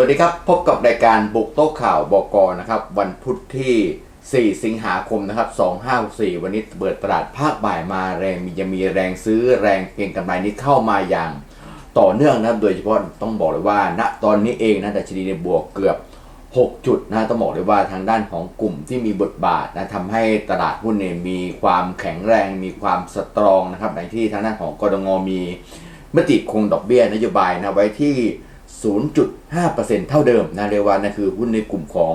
สวัสดีครับ พบกับรายการบุกโต๊ะข่าวบกนะครับ วันพุธที่ 4 สิงหาคมนะครับ2564วันนี้เปิดตลาดภาคบ่ายมาแรงมียังมีแรงซื้อแรงเก็งกำไรนี้เข้ามาอย่างต่อเนื่องนะครับ โดยเฉพาะต้องบอกเลยว่า ณตอนนี้เองนะดัชนีในบวกเกือบ 6 จุดนะต้องบอกเลยว่าทางด้านของกลุ่มที่มีบทบาทนะทำให้ตลาดหุ้นเนี่ยมีความแข็งแรง มีความสตรองนะครับในที่ทางด้านของกรงมีมติคงดอกเบี้ยนโยบายนะไว้ที่ 0.5%เท่าเดิมนะเรียกว่านั่นคือหุ้นในกลุ่มของ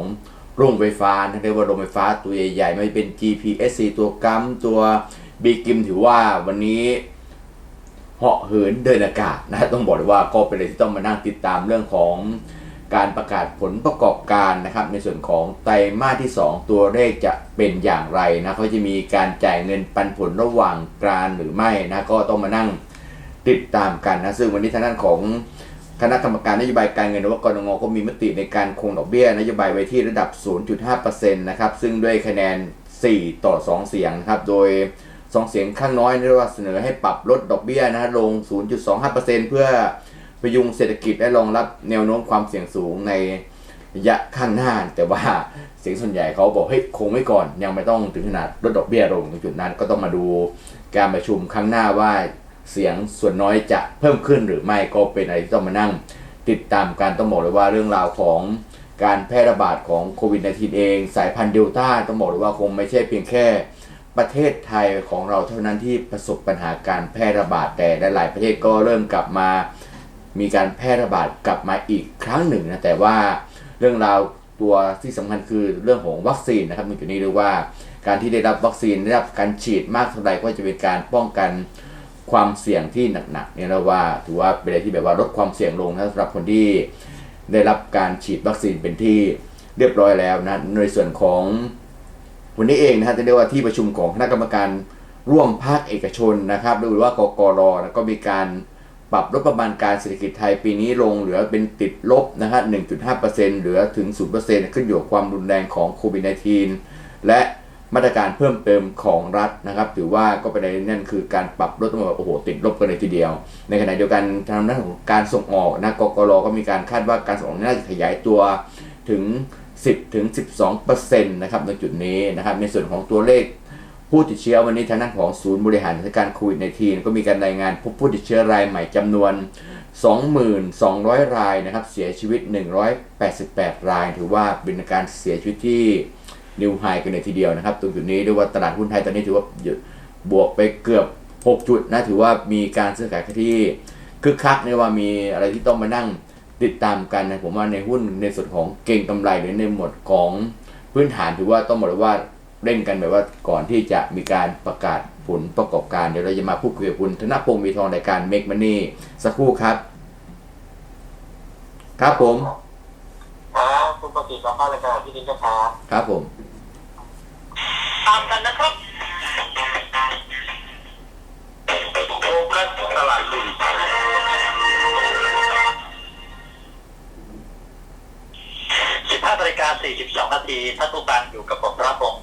โรงไฟฟ้านะเรียกว่าโรงไฟฟ้าตัวใหญ่ๆไม่เป็น GPSC ตัวกัมตัว b ีกิมถือว่าวันนี้เหาะเหินเดินอากาศนะต้องบอกเลยว่าก็เป็นอะไรที่ต้องมานั่งติดตามเรื่องของการประกาศผลประกอบการนะครับ ในส่วนของไตรมาสที่ 2 ตัวเลขจะเป็นอย่างไรนะเขาจะมีการจ่ายเงินปันผลระหว่างกลางหรือไม่นะก็ต้องมานั่งติดตามกันนะซึ่งวันนี้ทางด้านของ คณะกรรมการนโยบายการเงินหรือว่ากรงก็มีมติในการคงดอกเบี้ยนโยบายไว้ที่ระดับ 0.5%นะครับ ซึ่งด้วยคะแนน 4 ต่อ 2 เสียงนะครับ โดย 2 เสียงข้างน้อยเรียกว่าเสนอให้ปรับลดดอกเบี้ยนะลง 0.25%เพื่อพยุงเศรษฐกิจและรองรับแนวโน้มความเสี่ยงสูงในระยะข้างหน้า แต่ว่าเสียงส่วนใหญ่เขาบอกเฮ้ยคงไว้ก่อน ยังไม่ต้องถึงขนาดลดดอกเบี้ยลงตรงจุดนั้นก็ต้องมาดูการประชุมครั้งหน้าว่า เสียงส่วนน้อยจะเพิ่มขึ้นหรือไม่ก็เป็นอะไรที่ต้องมานั่ง ติดตามการต้องบอกเลยว่าเรื่องราวของการแพร่ระบาดของโควิด -19 เอง สายพันธุ์เดลต้าต้องบอกเลยว่าคงไม่ใช่เพียงแค่ประเทศไทยของเราเท่านั้นที่ประสบปัญหาการแพร่ระบาดแต่หลายประเทศก็เริ่มกลับมามีการแพร่ระบาดกลับมาอีกครั้งหนึ่งนะแต่ว่าเรื่องราวตัวที่สำคัญคือเรื่องของวัคซีนนะครับในจุดนี้เรียกว่า การที่ได้รับวัคซีนได้รับการฉีดมากเท่าไหร่ก็จะเป็นการป้องกัน ความเสี่ยงที่หนักๆเนี่ยเราว่าถือว่าเป็นอะไรที่แบบว่าลดความเสี่ยงลงนะสำหรับคนที่ได้รับการฉีดวัคซีนเป็นที่เรียบร้อยแล้วนะในส่วนของวันนี้เองนะฮะจะเรียกว่าที่ประชุมของคณะกรรมการร่วมภาคเอกชนนะครับหรือว่ากกรนะก็มีการปรับลดประมาณการเศรษฐกิจไทยปีนี้ลงเหลือเป็นติดลบนะฮะ1.5%เหลือถึง 0%ขึ้นอยู่กับความรุนแรงของโควิด -19 และ มาตรการเพิ่มเติมของรัฐนะครับ ถือว่าก็เป็นในนั่นคือการปรับลดต้องบอกว่าโอ้โหติดลบกันเลยทีเดียว ในขณะเดียวกันทางด้านของการส่งออกนะกกรก็มีการคาดว่าการส่งออกน่าจะขยายตัวถึง 10ถึง12%นะครับในจุดนี้นะครับในส่วนของตัวเลขผู้ติดเชื้อวันนี้ทางด้านของศูนย์บริหารสถานการณ์โควิดในทีก็มีการรายงานพบผู้ติดเชื้อรายใหม่จำนวน 2,200 รายนะครับเสียชีวิต 188 ราย ถือว่าเป็นการเสียชีวิตที่ นิวไฮกันเลยทีเดียวนะครับตรงจุดนี้เรียกว่าตลาดหุ้นไทยตอนนี้ถือว่าหยุดบวกไปเกือบ 6 จุดนะถือว่ามีการซื้อขายที่คึกคักเนี่ยว่ามีอะไรที่ต้องมานั่งติดตามกันนะผมว่าในหุ้นในส่วนของเก่งกำไรหรือในหมวดของพื้นฐานถือว่าต้องบอกเลยว่าเร่งกันแบบว่าก่อนที่จะมีการประกาศผลประกอบการเดี๋ยวเราจะมาพูดคุยกับคุณธนพงศ์มีทองรายการ Make Money สักครู่ครับ ครับผมครับคุณประสิทธิ์รับเข้ารายการที่นี้นะครับครับผม ตามกันนะครับโฟกัสตลาดหุ้น15นาฬิกา42นาทีท่านผู้ฟังอยู่กับผมรับวงท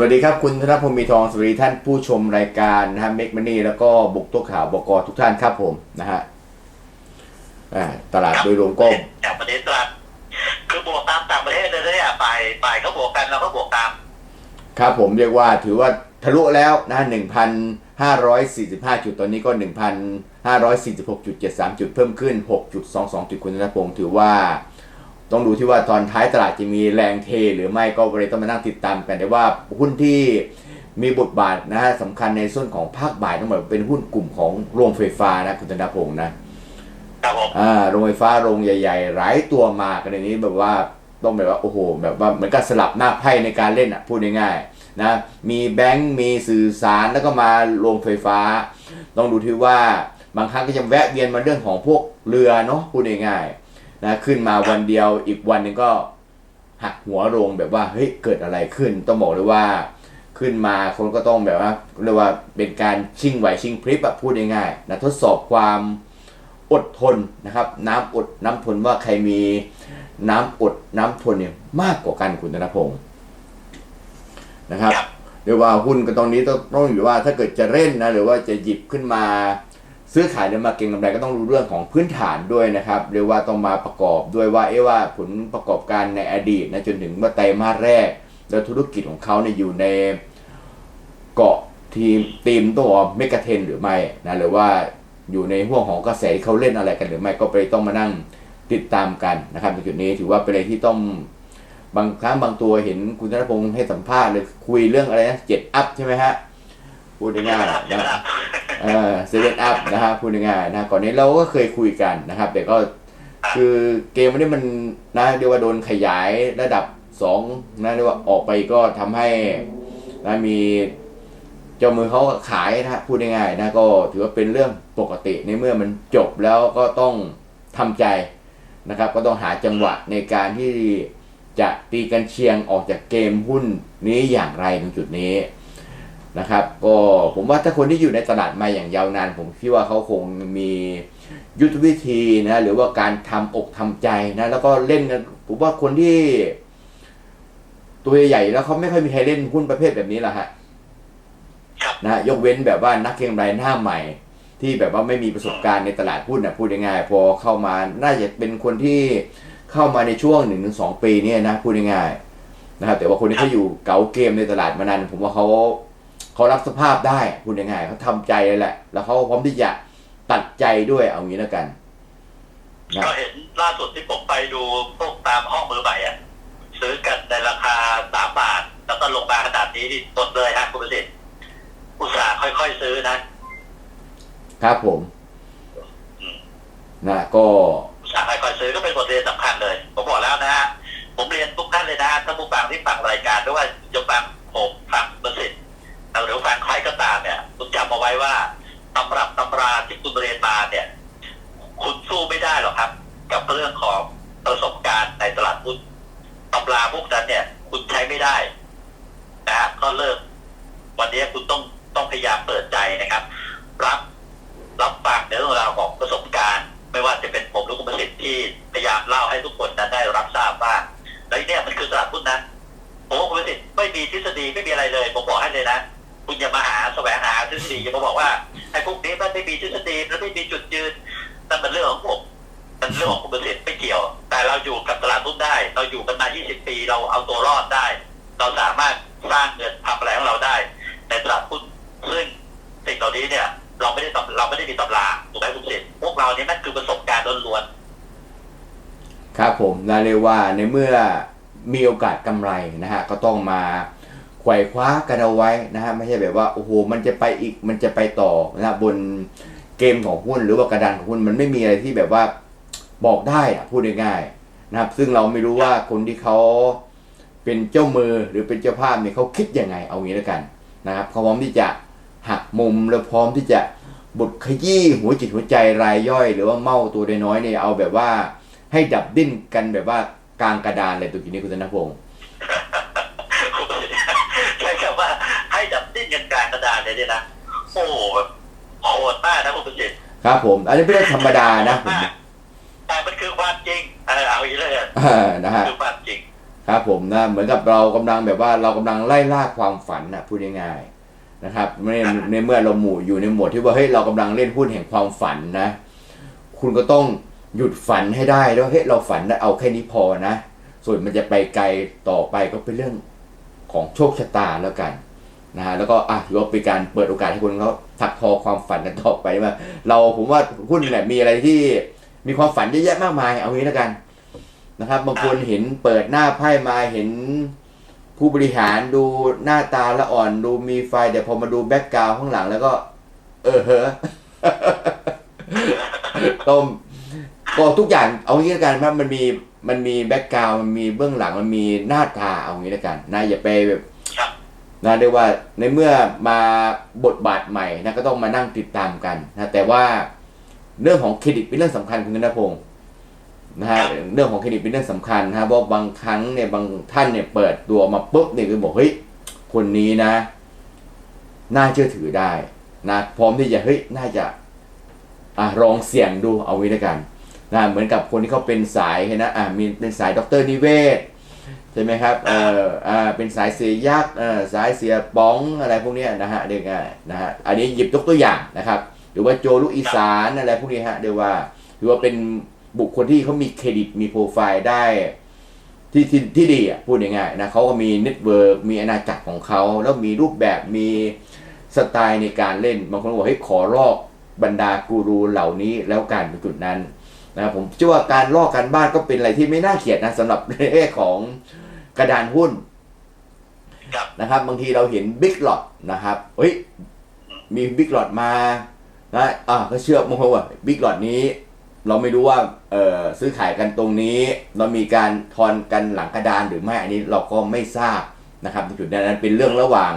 วัสดีครับ คุณธนพงศ์มีทองสวัสดีท่านผู้ชมรายการนะฮะเมกมันนี่แล้วก็บุกตัวข่าวบกทุกท่านครับผมนะฮะอ่าตลาดโดยรวมก็จากประเทศตลาดคือบวกตามต่างประเทศเลยเนี่ยฝ่ายฝ่ายเขาบวกกันเราก็บวกตาม ครับผมเรียกว่าถือว่าทะลุแล้วนะหนึ่งพันห้าร้อยสี่สิบห้าจุดตอนนี้ก็หนึ่งพันห้าร้อยสี่สิบหกจุดเจ็ดสามจุดเพิ่มขึ้นหกจุดสองสองจุดคุณธนพงศ์ถือว่า ต้องดูที่ว่าตอนท้ายตลาดจะมีแรงเท หรือไม่ก็เลยต้องมานั่งติดตามกันแต่ว่าหุ้นที่มีบทบาทนะฮะสำคัญในส่วนของภาคบ่ายต้องบอกว่าเป็นหุ้นกลุ่มของโรงไฟฟ้านะคุณธนพงศ์นะครับผมอ่าโรงไฟฟ้าโรงใหญ่ ๆ หลายตัวมากันในนี้แบบว่าต้องแบบว่าโอ้โห แบบว่าเหมือนกับสลับหน้าไพ่ในการเล่นอะพูดง่ายๆนะมีแบงค์มีสื่อสารแล้วก็มาโรงไฟฟ้า ต้องดูที่ว่าบางครั้งก็จะแวะเวียนมาเรื่องของพวกเรือเนาะพูดง่ายๆ นะขึ้นมาวันเดียวอีกวันหนึ่งก็หักหัวโรงแบบว่าเฮ้ยเกิดอะไรขึ้น ต้องบอกเลยว่าขึ้นมาคนก็ต้องแบบว่าเรียกว่าเป็นการชิงไหวชิงพริบอะพูดง่ายๆนะทดสอบความอดทนนะครับ น้ำอดน้ำทนว่าใครมีน้ำอดน้ำทนเนี่ยมากกว่ากันคุณธนพงศ์นะครับครับเรียกว่าหุ้นก็ตรงนี้ต้องต้องอยู่ว่าถ้าเกิดจะเล่นนะหรือว่าจะหยิบขึ้นมา ซื้อขายหรือมาเก็งกำไรก็ต้องรู้เรื่องของพื้นฐานด้วยนะครับเรียกว่าต้องมาประกอบด้วยว่าเอ๊ะว่าผลประกอบการในอดีตนะจนถึงว่าไตรมาสแรก แล้วธุรกิจของเขาเนี่ยอยู่ในเกาะทีมทีมตัวเมกะเทนหรือไม่นะหรือว่าอยู่ในห่วงของกระแสที่เขาเล่นอะไรกันหรือไม่ก็ไปต้องมานั่งติดตามกันนะครับในจุดนี้ถือว่าเป็นอะไรที่ต้องบางครั้งบางตัวเห็นคุณธนพงศ์ให้สัมภาษณ์เลยคุยเรื่องอะไรนะเจ็ดอัพใช่ไหมฮะ พูดง่ายๆนะเออเซเว่นอัพนะฮะพูดง่ายๆนะก่อนนี้เราก็เคยคุยกันนะครับ แต่ก็คือเกมวันนี้มันนะเรียกว่าโดนขยายระดับสองนะเรียกว่าออกไปก็ทำให้นะมีเจ้ามือเขาขายนะพูดง่ายๆนะก็ถือว่าเป็นเรื่องปกติในเมื่อมันจบแล้วก็ต้องทำใจนะครับ ก็ต้องหาจังหวะในการที่จะตีกันเชียงออกจากเกมหุ้นนี้อย่างไรตรงจุดนี้ นะครับ ก็ผมว่าถ้าคนที่อยู่ในตลาดมาอย่างยาวนาน ผมคิดว่าเขาคงมียุทธวิธีนะหรือว่าการทำอกทำใจนะแล้วก็เล่นกันผมว่าคนที่ ตัวใหญ่ๆแล้วเขาไม่ค่อยมีใครเล่นหุ้นประเภทแบบนี้หรอกฮะครับนะยกเว้นแบบว่านักเก็งกำไรหน้าใหม่ ที่แบบว่าไม่มีประสบการณ์ในตลาดหุ้นนะพูดง่ายๆพอเข้ามาน่าจะเป็นคนที่เข้ามาในช่วงหนึ่งถึงสองปีเนี่ยนะพูดง่ายๆนะครับแต่ว่าคนที่เขาอยู่เก๋าเกมในตลาดมานานผมว่าเขา เขารับสภาพได้พูดง่ายๆเขาทำใจเลยแหละ แล้วเขาพร้อมที่จะตัดใจด้วยเอางี้แล้วกันนะก็เห็นล่าสุดที่ผมไปดูพวกตามห้องมือใหม่อะซื้อกันในราคาสามบาท แล้วก็ลงมาขนาดนี้นี่ตดเลยฮะคุณประสิทธิ์อุตส่าห์ค่อยๆซื้อนะ ครับผมอืมนะก็อุตส่าห์ค่อยๆซื้อก็เป็นบทเรียนสำคัญเลย ผมบอกแล้วนะฮะผมเรียนทุกท่านเลยนะถ้าผู้ฟังที่ฟังรายการไม่ว่าจะฟังผมฟังประสิทธิ์ หรือฟังใครก็ตามเนี่ยคุณจำเอาไว้ว่าตำรับตำราที่คุณเรียนมาเนี่ย คุณสู้ไม่ได้หรอกครับ กับเรื่องของประสบการณ์ในตลาดหุ้นตำราพวกนั้นเนี่ย คุณใช้ไม่ได้นะฮะก็เลิก วันนี้คุณต้องต้องพยายามเปิดใจนะครับ รับรับฟังในเรื่องราวของประสบการณ์ ไม่ว่าจะเป็นผมหรือคุณประสิทธิ์ที่พยายามเล่าให้ทุกคนนั้นได้รับทราบว่าแล้วเนี่ยมันคือตลาดหุ้นนะผมคุณประสิทธิ์ไม่มีทฤษฎีไม่มีอะไรเลย ผมบอกให้เลยนะ คุณอย่ามาหาแสวงหาทฤษฎีอย่ามาบอกว่าไอ้พวกนี้มันไม่มีทฤษฎีมันไม่มีจุดยืนนั่นเป็นเรื่องของผมมันเรื่องของคุณประสิทธิ์ไม่เกี่ยว แต่เราอยู่กับตลาดหุ้นได้ เราอยู่กันมา 20 ปี เราเอาตัวรอดได้ เราสามารถสร้างเงินทำอะไรของเราได้ ในตลาดหุ้นซึ่งสิ่งเหล่านี้เนี่ย เราไม่ได้เราไม่ได้มีตำราถูกไหมคุณประสิทธิ์พวกเราเนี่ยมันคือประสบการณ์ล้วนครับผมนะเรียกว่าในเมื่อมีโอกาสกำไรนะฮะก็ต้องมา ไขว่คว้ากันเอาไว้นะฮะไม่ใช่แบบว่าโอ้โหมันจะไปอีกมันจะไปต่อนะบนเกมของหุ้นหรือว่ากระดานของหุ้นมันไม่มีอะไรที่แบบว่าบอกได้อะพูดง่ายๆนะครับ ซึ่งเราไม่รู้ว่าคนที่เขาเป็นเจ้ามือหรือเป็นเจ้าภาพเนี่ยเขาคิดยังไงเอางี้แล้วกันนะครับเขาพร้อมที่จะหักมุมแล้วพร้อมที่จะบดขยี้หัวจิตหัวใจรายย่อย หรือว่าเมาตัวน้อยๆเนี่ยเอาแบบว่าให้ดับดิ้นกันแบบว่ากลางกระดานเลยตัวนี้คุณธนพงศ์ ๆคุณประสิทธิ์ใช้คำว่าให้ดับดิ้นกันกลางกระดาน เลยเนี่ยนะโอ้โหแบบโหดมากนะคุณประสิทธิ์ครับผม อันนี้ไม่ได้ธรรมดานะผมแต่มันคือความจริงเออเอาอย่างนี้เลยเออนะฮะคือความจริง ครับผมนะเหมือนกับเรากำลังแบบว่าเรากำลังไล่ล่าความฝันนะพูดง่ายๆนะครับในในเมื่อเราหมู่อยู่ในโหมดที่ว่าเฮ้ยเรากำลังเล่นหุ้นแห่งความฝันนะ คุณก็ต้องหยุดฝันให้ได้แล้วเฮ้ยเราฝันได้เอาแค่นี้พอนะ ส่วนมันจะไปไกลต่อไปก็เป็นเรื่องของโชคชะตาแล้วกัน นะฮะแล้วก็อะถือว่าเป็นการเปิดโอกาสให้คนเขาถักทอความฝันกันต่อไปว่าเราผมว่าหุ้นเนี่ยมีอะไรที่มีความฝันเยอะแยะมากมาย เอางี้แล้วกันนะครับบางคนเห็นเปิดหน้าไพ่มาเห็นผู้บริหารดูหน้าตาละอ่อนดูมีไฟแต่พอมาดูแบ็กกราวข้างหลังแล้วก็ เออเฮ้อต้มก็ทุกอย่างเอางี้แล้วกันว่ามันมีมันมีแบ็กกราวมันมีเบื้องหลังมันมีหน้าตาเอางี้แล้วกันนะอย่าไปแบบ นะเรียกว่าในเมื่อมาบทบาทใหม่นะก็ต้องมานั่งติดตามกันนะแต่ว่าเรื่องของเครดิตเป็นเรื่องสำคัญคุณธนพงศ์นะฮะเรื่องของเครดิตเป็นเรื่องสำคัญนะฮะเพราะบางครั้งเนี่ยบางท่านเนี่ยเปิดตัวมาปุ๊บเนี่ยก็บอกเฮ้ยคนนี้นะ น่าเชื่อถือได้นะพร้อมที่จะเฮ้ยน่าจะอะลองเสี่ยงดูเอาไว้ด้วยกันนะเหมือนกับคนที่เขาเป็นสายเห็นนะอะมีเป็นสายด็อกเตอร์นิเวศ ใช่ไหมครับเอออ่าเป็นสายเสียยักษ์เออสายเสียป้องอะไรพวกเนี้ยนะฮะเรียกง่ายนะฮะอันนี้หยิบยกตัวอย่างนะครับ หรือว่าโจลูกอีสานอะไรพวกนี้ฮะเรียกว่าถือว่าเป็นบุคคลที่เขามีเครดิตมีโปรไฟล์ได้ที่ที่ที่ดีอะพูดง่ายๆนะเขาก็มีเน็ตเวิร์กมีอาณาจักรของเขา แล้วมีรูปแบบมีสไตล์ในการเล่น บางคนบอกให้ยขอลอกบรรดากูรูเหล่านี้แล้วกันในจุดนั้น นะครับผมเชื่อว่าการลอกการบ้านก็เป็นอะไรที่ไม่น่าเกลียดนะสำหรับเรื่องของกระดานหุ้นครับนะครับบางทีเราเห็นบิ๊กหลอดนะครับเฮ้ยมีบิ๊กหลอดมานะอ่าก็เชื่อบางคนว่าบิ๊กหลอดนี้ เราไม่รู้ว่าเอ่อซื้อขายกันตรงนี้ เรามีการทอนกันหลังกระดานหรือไม่อันนี้เราก็ไม่ทราบนะครับในจุดนั้นเป็นเรื่องระหว่าง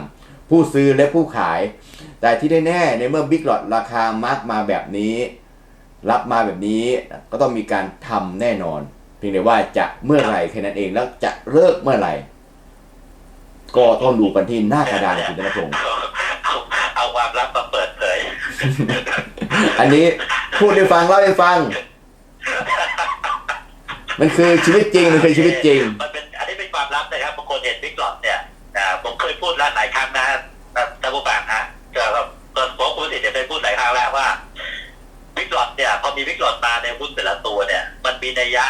ผู้ซื้อและผู้ขาย แต่ที่แน่ๆในเมื่อบิ๊กหลอดราคามาร์กมาแบบนี้ รับมาแบบนี้ก็ต้องมีการทำแน่นอน เพียงแต่ว่าจะเมื่อไหร่แค่นั้นเองแล้วจะเลิกเมื่อไหร่ ก็ต้องดูกันที่หน้ากระดานคุณธนพงศ์เอาเอาเอาความลับมาเปิดเผยอันนี้พูดให้ฟังเล่าให้ฟัง มันคือชีวิตจริงมันคือชีวิตจริงมันเป็นอันนี้เป็นความลับนะครับบางคนเห็นบิ๊กหลอดเนี่ยอ่าผมเคยพูดแล้วหลายครั้งนะท่านผู้ฟังนะเกี่ยวกับตัวผมคุณสิทธิ์จะเคยพูดหลายครั้งแล้วว่าบิ๊ กหลอดเนี่ยพอมีบิ๊กหลอดมาในหุ้นแต่ละตัวเนี่ย มันมีนัยยะ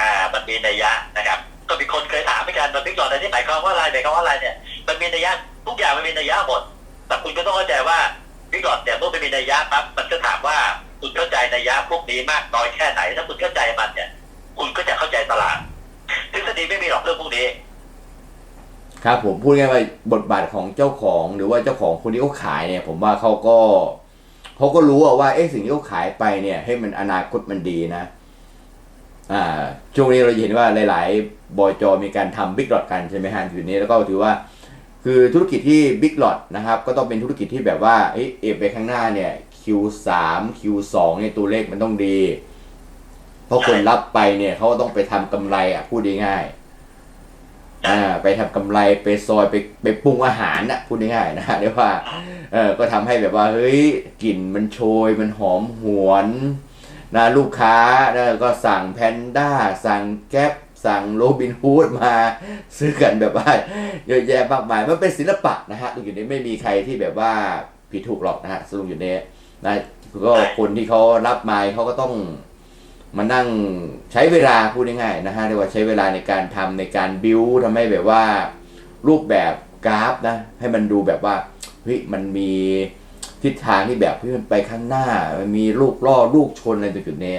อ่า มันมีนัยยะนะครับ ก็มีคนเคยถามเหมือนกันว่าบิ๊กหลอดอะไรที่หมายความว่าอะไรหมายความว่าอะไรเนี่ย มันมีนัยยะทุกอย่างมันมีนัยยะหมด แต่คุณก็ต้องเข้าใจว่าบิ๊กหลอดเนี่ยเมื่อมันมีนัยยะปั๊บมันก็ถามว่าคุณเข้าใจนัยยะพวกนี้มากน้อยแค่ไหน ถ้าคุณเข้าใจมันเนี่ย คุณก็จะเข้าใจตลาดทฤษฎีไม่มีหรอกเรื่องพวกนี้ครับผมพูดง่ายๆว่าบทบาทของเจ้าของหรือว่าเจ้าของคนที่เขาขายเนี่ย ผมว่าเขาก็ เขาก็รู้ว่าเอ๊ะสิ่งที่เขาขายไปเนี่ย ให้มันอนาคตมันดีนะอ่าช่วงนี้เราเห็นว่าหลาย ๆ บอยจอมีการทำบิ๊กหลอดกันใช่ไหมฮะทีนี้แล้วก็ถือว่า คือธุรกิจที่บิ๊กหลอดนะครับ ก็ต้องเป็นธุรกิจที่แบบว่าเอ๊ะเอฟไปข้างหน้าเนี่ย Q3 Q2 เนี่ยตัวเลขมันต้องดี เพราะคนรับไปเนี่ยเขาก็ต้องไปทำกำไรอะพูดง่ายๆ อ่าไปทำกำไรไปซอยไปไปปรุงอาหารนะพูดง่ายๆนะเรียกว่าเออก็ทำให้แบบว่าเฮ้ยกลิ่นมันโชยมันหอมหวนนะลูกค้านะก็สั่งแพนด้าสั่งแก๊ปสั่งโรบินฮูดมาซื้อกันแบบว่าเยอะแยะมากมายมันเป็นศิลปะนะฮะตรงอยู่นี้ไม่มีใครที่แบบว่าผิดถูกหรอกนะฮะสรุปอยู่นี้นะก็คนที่เขารับมาเขาก็ต้อง มานั่งใช้เวลาพูดง่ายๆนะฮะเรียกว่าใช้เวลาในการทำในการบิวทำให้แบบว่ารูปแบบกราฟนะให้มันดูแบบว่าเฮ้ยมันมีทิศทางที่แบบที่มันไปข้างหน้ามันมีลูกล่อลูกชนอะไรตรงจุดนี้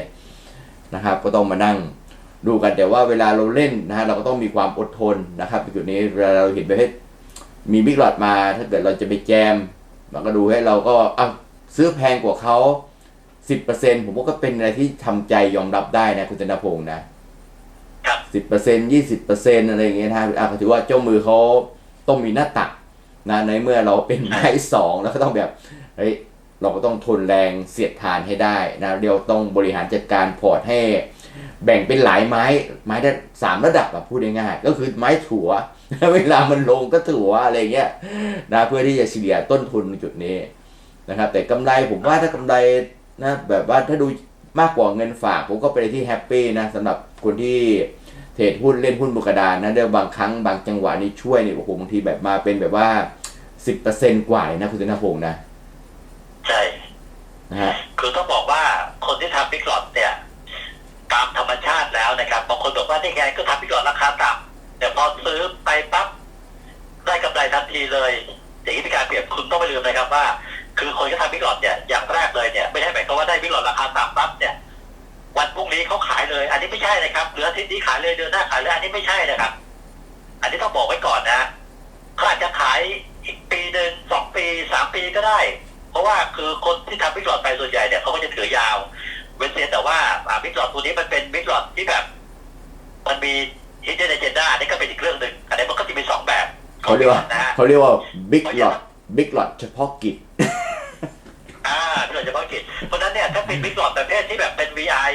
นะครับ ก็ต้องมานั่งดูกันแต่ว่าเวลาเราเล่นนะฮะเราก็ต้องมีความอดทนนะครับในจุดนี้เวลาเราเห็นไปให้มีบิ๊กหลอดมา ถ้าเกิดเราจะไปแจมเราก็ดูให้เราก็อะซื้อแพงกว่าเขา สิบเปอร์เซ็นผมว่าก็เป็นอะไรที่ทำใจยอมรับได้นะคุณธนพงศ์นะครับสิบเปอร์เซ็นยี่สิบเปอร์เซ็นอะไรอย่างเงี้ยนะฮะอะก็ถือว่าเจ้ามือเขาต้องมีหน้าตักนะในเมื่อเราเป็นไม้สองแล้วก็ต้องแบบเฮ้ยเราก็ต้องทนแรงเสียดทานให้ได้นะเดี๋ยวต้องบริหารจัดการพอร์ตให้ แบ่งเป็นหลายไม้ ไม้ได้สามระดับอะพูดง่ายๆก็คือไม้ถั่วเวลามันลงก็ถั่วอะไรเงี้ยนะเพื่อที่จะเฉลี่ยต้นทุนในจุดนี้นะครับ แต่กำไรผมว่าถ้ากำไร นะแบบว่าถ้าดูมากกว่าเงินฝากผมก็เป็นอะไรที่แฮปปี้นะสำหรับคนที่เทรดหุ้นเล่นหุ้นบนกระดานนะเดี๋ยวบางครั้งบางจังหวะนี่ช่วยนี่โอ้โหบางทีแบบมาเป็นแบบว่าสิบเปอร์เซ็นกว่าเลยนะคุณธนพงศ์นะใช่นะฮะคือต้องบอกว่าคนที่ทำบิ๊กหลอดเนี่ย ตามธรรมชาติแล้วนะครับบางคนบอกว่านี่ไงก็ทำบิ๊กหลอดราคาต่ำแต่พอซื้อไปปั๊บได้กำไรทันทีเลยอย่างนี้เป็นการเปรียบคุณต้องไม่ลืมนะครับว่า คือคนที่ทำบิ๊กหลอดเนี่ยอย่างแรกเลยเนี่ยไม่ใช่หมายความว่าได้บิ๊กหลอดราคาต่ำปั๊บเนี่ยวันพรุ่งนี้เขาขายเลย อันนี้ไม่ใช่นะครับเหลืออาทิตย์นี้ขายเลยเดือนหน้าขายเลยอันนี้ไม่ใช่นะครับ อันนี้ต้องบอกไว้ก่อนนะเขาอาจจะขายอีกปีหนึ่งสองปีสามปีก็ได้ เพราะว่าคือคนที่ทำบิ๊กหลอดไปส่วนใหญ่เนี่ยเขาก็จะถือยาว เว้นเสียแต่ว่าบิ๊กหลอดตัวนี้มันเป็นบิ๊กหลอดที่แบบ มันมี hidden agenda อันนี้ก็เป็นอีกเรื่องหนึ่งอันนี้มันก็จะมีสองแบบเขาเรียกว่านะฮะเขาเรียกว่าบิ๊กหลอดบิ๊กหลอดเฉพาะกิจ อ่าโดยเฉพาะกิจเพราะฉะนั้น เนี่ยถ้าเป็นบิ๊กหลอดประเภทที่แบบเป็น VI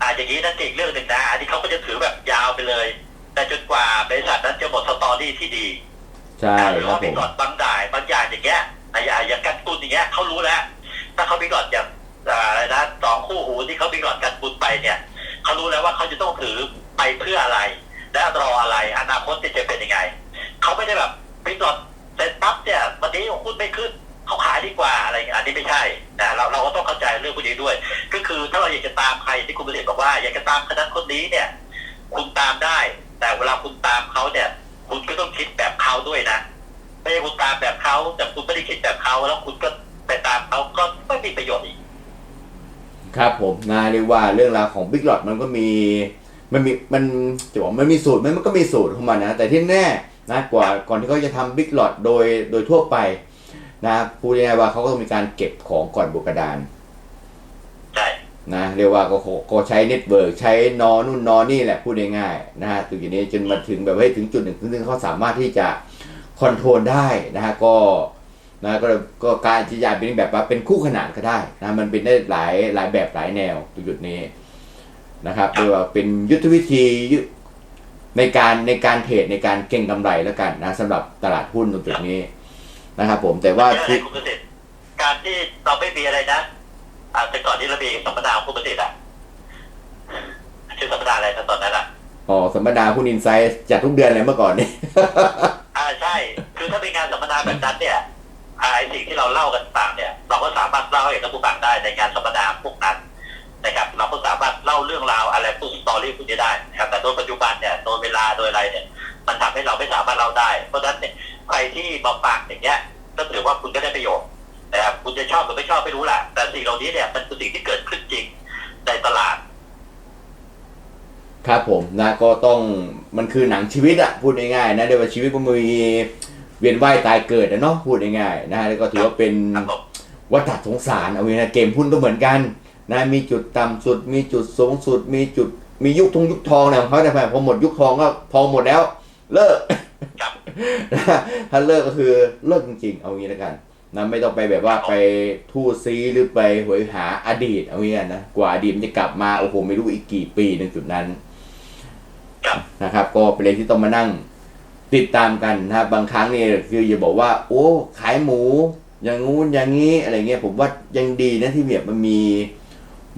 อ่าอย่างนี้นั่นอีกเรื่องหนึ่งนะอันนี้เขาก็จะถือแบบยาวไปเลย แต่จนกว่าบริษัทนั้นจะหมดสตอรี่ที่ดีใช่หรือครับว่าผบิ๊มกหลอดบางด่ายบางอย่างอย่างเงี้ยอะอย่างอย่างกันตุนอย่างเงี้ยเขารู้แล้วถ้าเขาบิ๊กหลอดอย่างอ่าอะไรนะสองคู่หูที่เขาบิ๊กหลอดกันตุนไปเนี่ยเขารู้แล้วว่าเขาจะต้องถือไปเพื่ออะไร และรออะไรอนาคตจะเป็นยังไงเขาไม่ได้แบบบิ๊กหลอดเสร็จปั๊บเนี่ยวันนี้หุ้นไม่ขึ้น เขาขายดีกว่าอะไรอย่างเงี้ยอันนี้ไม่ใช่นะเราเราก็ต้องเข้าใจเรื่องพวกนี้ด้วย ก็คือถ้าเราอยากจะตามใครที่คุณประเดชบอกว่า อยากจะตามคนนั้นคนนี้เนี่ย คุณตามได้ แต่เวลาคุณตามเขาเนี่ย คุณก็ต้องคิดแบบเขาด้วยนะไม่ใช่คุณตามแบบเขาแต่คุณไม่ได้คิดแบบเขาแล้วคุณก็ไปตามเขาก็ไม่มีประโยชน์อีกครับผมนะเรียกว่าเรื่องราวของบิ๊กหลอดมันก็มีมันมีมันจะบอกมันมีสูตรไหมมันก็มีสูตรของมันนะแต่ที่แน่นะกว่าก่อนที่เขาจะทำบิ๊กหลอดโดยโดยทั่วไป นะพูดง่ายๆว่าเขาก็ต้องมีการเก็บของก่อนบุกกระดานใช่นะเรียกว่าก็ก็ก็ใช้เน็ตเวิร์กใช้นอนู่นนอนี่แหละพูดง่ายๆนะฮะถึงจุดนี้จนมาถึงแบบให้ยถึงจุดหนึ่งซึ่งเขาสามารถที่จะคอนโทรลได้นะฮะก็นะก็ก็การจะยายเป็นแบบว่าเป็นคู่ขนานก็ได้นะมันเป็นได้หลายหลายแบบหลายแนวตรงจุดนี้นะครับเรียกว่าเป็นยุทธวิธียุในการในการเทรดในการเก็งกำไรแล้วกันนะสำหรับตลาดหุ้นตรงจุดนี้ นะครับผมแต่ว่าเยอะเลที่ยคุณเกษตรการที่เราไม่มีอะไรนะอ่าแต่ก่อนที่เรามีสัมปทานของคุณเกษตรอะชื่อสัมปทานอะไรนะตอนนั้นอะอ๋อสัมปดาหุ้นอินไซด์จัดทุกเดือนเลยเมื่อก่อนนี่อ่าใช่ คือถ้าเป็นงานสัมมนาแบบนั้นเนี่ยอ่าไอสิ่งที่เราเล่ากันต่างเนี่ย เราก็สามารถเล่าให้กับผู้ฟังได้ในงานสัมมนาพวกนั้นนะครับ เราก็สามารถเล่าเรื่องราวอะไรพวกสตอรี่พวกนี้ได้นะครับแต่โดยปัจจุบันเนี่ยโดยเวลาโดยอะไรเนี่ย มันทำให้เราไม่สามารถเล่าได้ เพราะฉะนั้นเนี่ย ใครที่มาฟังอย่างเงี้ยก็ถือว่าคุณก็ได้ประโยชน์นะครับคุณจะชอบหรือไม่ชอบไม่รู้แหละแต่สิ่งเหล่านี้เนี่ยมันคือสิ่งที่เกิดขึ้นจริงในตลาด ครับผมนะก็ต้องมันคือหนังชีวิตอะพูดง่ายๆนะเดี๋ยวว่าชีวิตมันมีเวียนว่ายตายเกิดอะเนาะพูดง่ายๆนะฮะแล้วก็ถือว่าเป็นครับผมวัฏสงสารเอาไว้นะเกมหุ้นก็เหมือนกันนะมีจุดต่ำสุด มีจุดสูงสุด มีจุดมียุคทงยุคทองอะไรของเขาแต่พอหมดยุคทองก็ทองหมดแล้ว เลิกครับ ถ้าเลิกก็คือเลิกจริงๆ เอางี้แล้วกันนะไม่ต้องไปแบบว่าไปทู่ซีหรือไปหวยหาอดีตเอางี้กันนะกว่าอดีตมันจะกลับมาโอ้โหไม่รู้อีกกี่ปีในจุดนั้นครับนะครับ ก็เป็นเรื่องที่ต้องมานั่งติดตามกันนะครับบางครั้งเนี่ยคืออย่าบอกว่า โอ้ ขายหมู อย่างงู้นอย่างนี้อะไรเงี้ยผมว่ายังดีนะที่แบบมันมี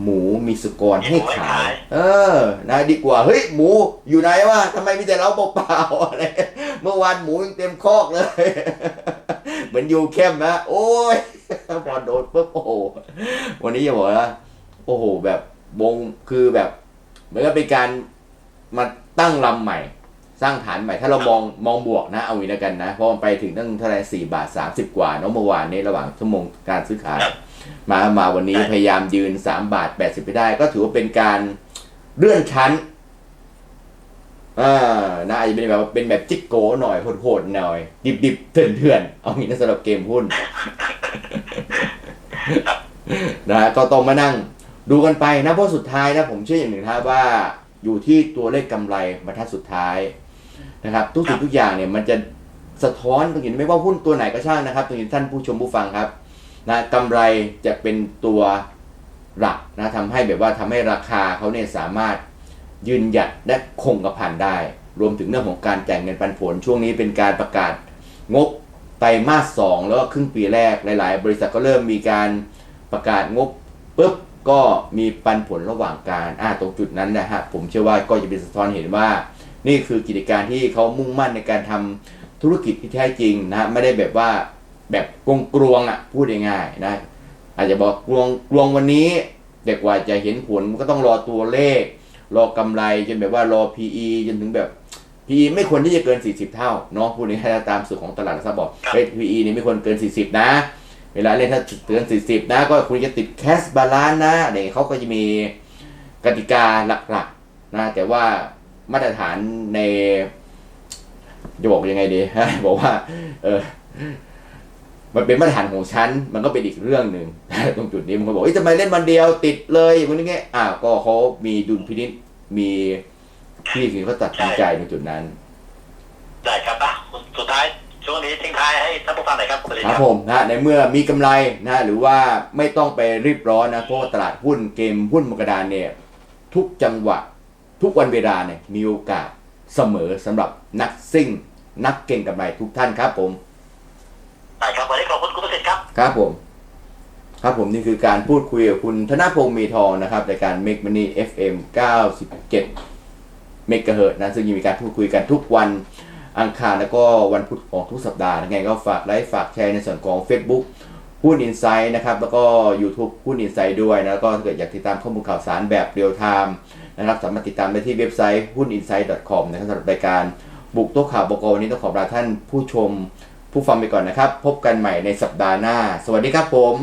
หมูมีสุกรให้ขาย เออนะดีกว่า เฮ้ย หมูอยู่ไหนวะทำไมมีแต่เราเปล่าๆอะไร เมื่อวานหมูยังเต็มคอกเลย เหมือนอยู่เข้มนะ โอ้ยพอโดนปุ๊บโอ้โห วันนี้จะบอกว่าโอ้โห แบบวงคือแบบ เหมือนกับเป็นการมาตั้งลำใหม่ สร้างฐานใหม่ถ้าเรามองมองบวกนะเอาอย่างนี้แล้วกันนะ เพราะมันไปถึงตั้งเท่าไหร่สี่บาทสามสิบกว่าเนาะเมื่อวานนี้ระหว่างชั่วโมงการซื้อขายครับมามาวันนี้พยายามยืนสามบาทแปดสิบไปได้ ก็ถือว่าเป็นการเลื่อนชั้นอ่านะอาจจะเป็นแบบว่าเป็นแบบจิกโกหน่อยโหดๆหน่อย ดิบๆเถื่อนๆเอางี้นะสำหรับเกมหุ้นนะฮะก็ต้องมานั่งดูกันไปนะเพราะสุดท้ายนะผมเชื่ออย่างหนึ่งนะครับว่าอยู่ที่ตัวเลขกำไรบรรทัดสุดท้าย นะครับทุกสิ่งทุกอย่างเนี่ยมันจะสะท้อนตรงนี้ไม่ว่าหุ้นตัวไหนก็ช่างนะครับ ตรงนี้ท่านผู้ชมผู้ฟังครับนะกำไรจะเป็นตัวหลักนะทำให้แบบว่าทำให้ราคาเขาเนี่ยสามารถยืนหยัดและคงกระพันได้ รวมถึงเรื่องของการจ่ายเงินปันผล ช่วงนี้เป็นการประกาศงบไตรมาสสองแล้วก็ครึ่งปีแรกหลาย ๆ บริษัทก็เริ่มมีการประกาศงบปุ๊บก็มีปันผลระหว่างการอ่าตรงจุดนั้นนะฮะผมเชื่อว่าก็จะเป็นสะท้อนเห็นว่า นี่คือกิจการที่เขามุ่งมั่นในการทำธุรกิจที่แท้จริงนะไม่ได้แบบว่าแบบกลงกลวงอะพูดง่ายๆนะอาจจะบอกกลวงกลวงวันนี้แต่กว่าจะเห็นผลก็ต้องรอตัวเลข รอกำไรจนแบบว่ารอ PE จนถึงแบบ PE ไม่ควรที่จะเกิน 40 เท่าเนาะพูดง่ายๆตามสูตรของตลาดหลักทรัพย์บอกเฮ้ย PE นี่ไม่ควรเกิน 40 นะ เวลาเล่นถ้าเกิน 40 นะ ก็คุณจะติดแคสบาลานนะเดี๋ยเขาก็จะมีกติกาหลักๆนะแต่ว่า มาตรฐานในจะบอกยังไงดีฮะบอกว่า เออ มันเป็นมาตรฐานของฉัน มันก็เป็นอีกเรื่องหนึ่งตรงจุดนี้มันก็บอกเอ้ยทำไมเล่นวันเดียวติดเลยอย่างนี้ไงอ่าก็เขามีดุลพินิษมีพี่คือเขาตัดสินใจในจุดนั้นได้ครับอะสุดท้ายช่วงนี้ทิ้งท้ายให้ท่านผู้ฟังหน่อยครับคุณลินคครัรับบผมนะในเมื่อมีกำไรนะหรือว่าไม่ต้องไปรีบร้อนนะเพราะว่าตลาดหุ้นเกมหุ้นบนกระดานเนี่ย ทุกจังหวะ ทุกวันเวลาเนี่ยมีโอกาสเสมอสำหรับนักซิ่ง นักเก่งกำไรทุกท่านครับผมได้ครับวันนี้ขอบคุณคุณประสิทธิ์ครับ ครับผม ครับผมนี่คือการพูดคุยกับคุณธนพงศ์มีทองนะครับในการ Make Money FM 97เมกะเฮิรตซ์นะซึ่งยังมีการพูดคุยกันทุกวันอังคารแล้วก็วันพุธของทุกสัปดาห์ยังไงก็ฝากไลค์ฝากแชร์ในส่วนของ Facebook หุ้นอินไซด์นะครับ แล้วก็ YouTube หุ้นอินไซด์ด้วยนะแล้วก็ถ้าเกิดอยากติดตามข้อมูลข่าวสารแบบเรียลไทม์ นะครับสามารถติดตามได้ที่เว็บไซต์หุ้น insight com นะครับสำหรับรายการบุกโต๊ะข่าวบกวันนี้ต้องขอลาท่านผู้ชมผู้ฟังไปก่อนนะครับ พบกันใหม่ในสัปดาห์หน้า สวัสดีครับผม